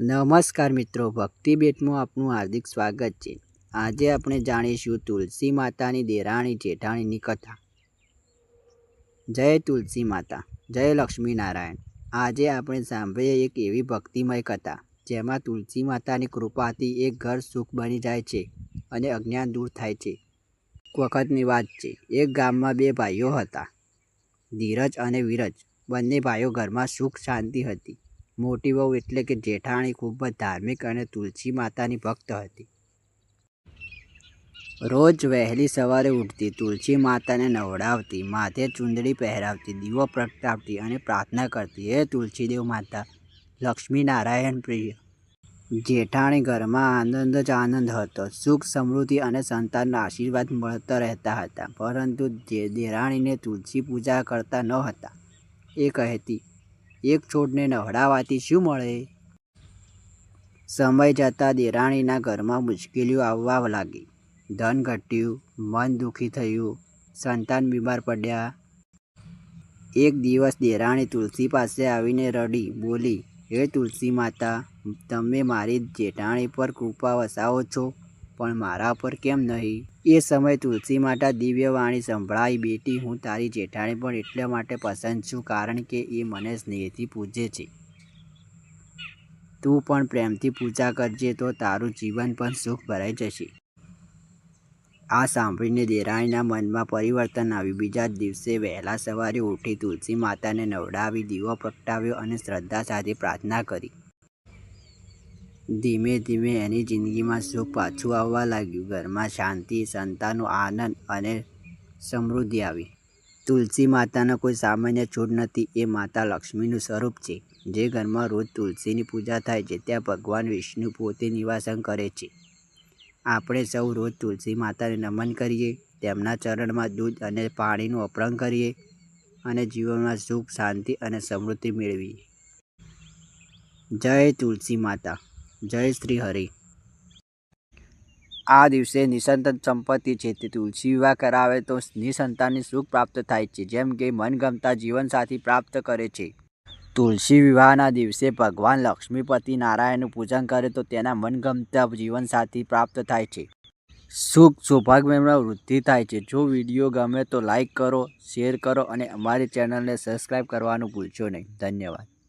નમસ્કાર મિત્રો ભક્તિ બેટમાં આપનું હાર્દિક સ્વાગત છે. આજે આપણે જાણીશું તુલસી માતાની દેરાણી જેઠાણીની કથા. જય તુલસી માતા, જય લક્ષ્મી નારાયણ આજે આપણે સાંભળીએ એક એવી ભક્તિમય કથા, જેમાં તુલસી માતાની કૃપાથી એક ઘર સુખ બની જાય છે અને અજ્ઞાન દૂર થાય છે. વખતની વાત છે, એક ગામમાં બે ભાઈઓ હતા, ધીરજ અને વિરજ. બંને ભાઈઓ ઘરમાં સુખ, શાંતિ હતી. મોટી વહુ એટલે કે જેઠાણી ખૂબ જ ધાર્મિક અને તુલસી માતાની ભક્ત હતી. રોજ વહેલી સવારે ઉઠતી તુલસી માતાને નવડાવતી, માથે ચૂંદડી પહેરાવતી, દીવો પ્રગટાવતી અને પ્રાર્થના કરતી, હે તુલસીદેવ માતા લક્ષ્મી નારાયણ પ્રિય, જેઠાણી ઘરમાં આનંદ જ આનંદ હતો. સુખ, સમૃદ્ધિ અને સંતાનના આશીર્વાદ મળતા રહેતા હતા, પરંતુ દેરાણીને તુલસી પૂજા કરતા ન હતા, એ કહેતી એક છોડને નવડાવવાથી શું મળે? સમય જતાં દેરાણીના ઘરમાં મુશ્કેલીઓ આવવા લાગી. ધન ઘટ્યું, મન દુઃખી થયું, સંતાન બીમાર પડ્યા. એક દિવસ દેરાણી તુલસી પાસે આવીને રડી, બોલી, હે તુલસી માતા, તમે મારી જેઠાણી પર કૃપા વસાવો છો. પણ મારા પર કેમ નહીં? એ સમય તુલસી માતા દિવ્ય વાણી સંભળાઈ બેટી હું તારી જેઠાણી પણ એટલા માટે પસંદ છું કારણ કે એ મને સ્નેહથી પૂજે છે. તું પણ પ્રેમથી પૂજા કરજે તો તારું જીવન પણ સુખ ભરાઈ જશે. આ સાંભળીને દેરાણીના મનમાં પરિવર્તન આવ્યું. બીજા દિવસે વહેલા સવારે ઉઠી તુલસી માતાને નવડાવી, દીવો પ્રગટાવ્યો અને શ્રદ્ધા સાથે પ્રાર્થના કરી. ધીમે ધીમે એની જિંદગીમાં સુખ પાછું આવવા લાગ્યું. ઘરમાં શાંતિ સંતાનનો આનંદ અને સમૃદ્ધિ આવી. તુલસી માતાનો કોઈ સામાન્ય છોડ નથી. એ માતા લક્ષ્મીનું સ્વરૂપ છે. જે ઘરમાં રોજ તુલસીની પૂજા થાય છે, ત્યાં ભગવાન વિષ્ણુ પોતે નિવાસન કરે છે. આપણે સૌ રોજ તુલસી માતાને નમન કરીએ, તેમના ચરણમાં દૂધ અને પાણીનું અપરણ કરીએ અને જીવનમાં સુખ, શાંતિ અને સમૃદ્ધિ મેળવીએ. જય તુલસી માતા. જય શ્રી હરિ. આ દિવસે નિસંતાન સંપત્તિ છે તે તુલસી વિવાહ કરાવે તો નિસંતાનને સુખ પ્રાપ્ત થાય છે, જેમ કે મનગમતા જીવનસાથી પ્રાપ્ત કરે છે. તુલસી વિવાહના દિવસે ભગવાન લક્ષ્મીપતિ નારાયણનું પૂજન કરે તો તેના મનગમતા જીવનસાથી પ્રાપ્ત થાય છે. સુખ સૌભાગ્યમાં વૃદ્ધિ થાય છે. જો વીડિયો ગમે તો લાઈક કરો, શેર કરો અને અમારી ચેનલને સબસ્ક્રાઈબ કરવાનું ભૂલશો નહીં. ધન્યવાદ.